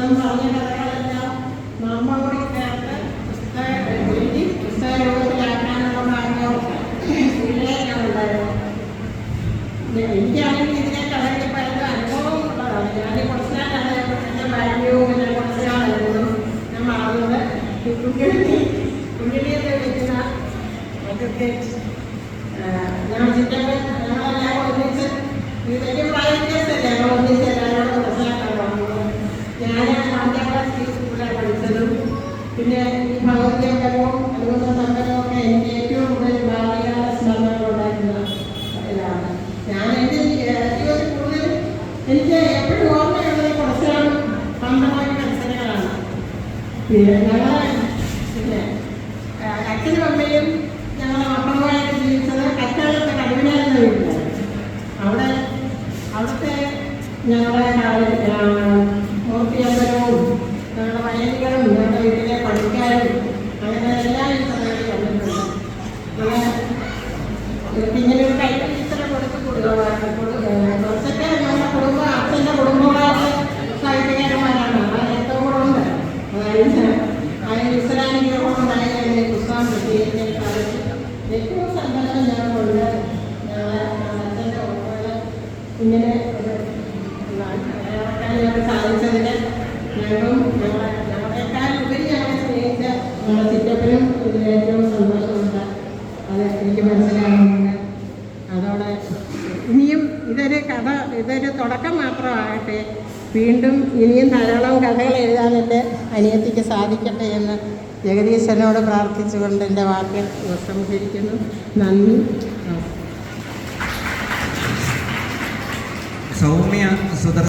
ഞാൻ പറഞ്ഞ കഥകളെല്ലാം നമ്മ കൂടി ചേർത്ത് പുസ്തക എഴുതി പുസ്തക രൂപത്തിലാക്കാനുള്ള ഭാഗ്യം ഉണ്ടായിരുന്നു എനിക്കാണെങ്കിൽ ഇതിനെ കഥകളി പല അനുഭവം ഉള്ളതാണ്. ഞാൻ കുറച്ച് നാളാണ് എന്റെ വാല്യൂ പിന്നെ കുറച്ച് നാളായിരുന്നു ഞാൻ മറന്നത് ഈ കുഞ്ഞിണി കുഞ്ഞിണിയൊക്കെ അതൊക്കെ ഞാൻ എന്റെ ജീവിതത്തിൽ കൂടുതൽ എനിക്ക് എപ്പോഴും ഓർമ്മയുള്ളത് കുറച്ചാണ് പന്ത്രണ്ട് മത്സരങ്ങളാണ്. പിന്നെ ഞങ്ങളെ പിന്നെ അച്ഛനും അമ്മയും ഞങ്ങളെ മക്കളുമായിട്ട് ജീവിച്ചത് കറ്റാലത്തെ കടുവിനായിരുന്ന വീട്ടിലാണ് അവിടെ അവിടുത്തെ ഞങ്ങളെ മൂർത്തിയമ്പലവും ഞങ്ങളുടെ വയലുകളും ഞങ്ങളുടെ വീട്ടിലെ പണിക്കാരും അങ്ങനെ എല്ലാം ഈ സമയത്ത് കണ്ടിട്ടുണ്ട്. പിന്നെ ഇവർക്ക് ഇങ്ങനെ ഒരു കൈ ടീച്ചറെ കൊടുത്ത് കൊടുക്കുമായിരുന്നു കുറച്ചൊക്കെ നമ്മുടെ കുടുംബം അച്ഛന്റെ കുടുംബമായിട്ട് സാഹിത്യകാരന്മാരാണ് അത് ഏറ്റവും കൂടെ ഉണ്ട് അതായത് അതിന് ഇസ്ലാമിക യോഗമുണ്ടായി അതിന്റെ പുസ്തകം പ്രസിദ്ധീകരിക്കുന്ന കാലത്ത് ഏറ്റവും സന്തോഷം ഞാൻ കൊണ്ട് അച്ഛന്റെ ഓർമ്മകൾ ഇങ്ങനെ ഒരു ഞങ്ങൾക്ക് സാധിച്ചതിന് ഞങ്ങളും ഞങ്ങളെ ഞങ്ങളെക്കാൾ ഉപരി ഞങ്ങളെ സ്നേഹിച്ച നമ്മുടെ ചിറ്റപ്പനും ഇതിൽ ഏറ്റവും സന്തോഷമുണ്ട് അത് എനിക്ക് മനസ്സിലാകുന്നുണ്ട് അതോടെ ഇനിയും ഇതൊരു കഥ ഇതൊരു തുടക്കം മാത്രമാകട്ടെ. വീണ്ടും ഇനിയും ധാരാളം കഥകൾ എഴുതാൻ എന്റെ അനിയത്തിക്ക് സാധിക്കട്ടെ എന്ന് ജഗദീശനോട് പ്രാർത്ഥിച്ചുകൊണ്ട് എന്റെ വാക്ക് ഉപസംഹരിക്കുന്നു നന്ദി. സൗമ്യ സുദർ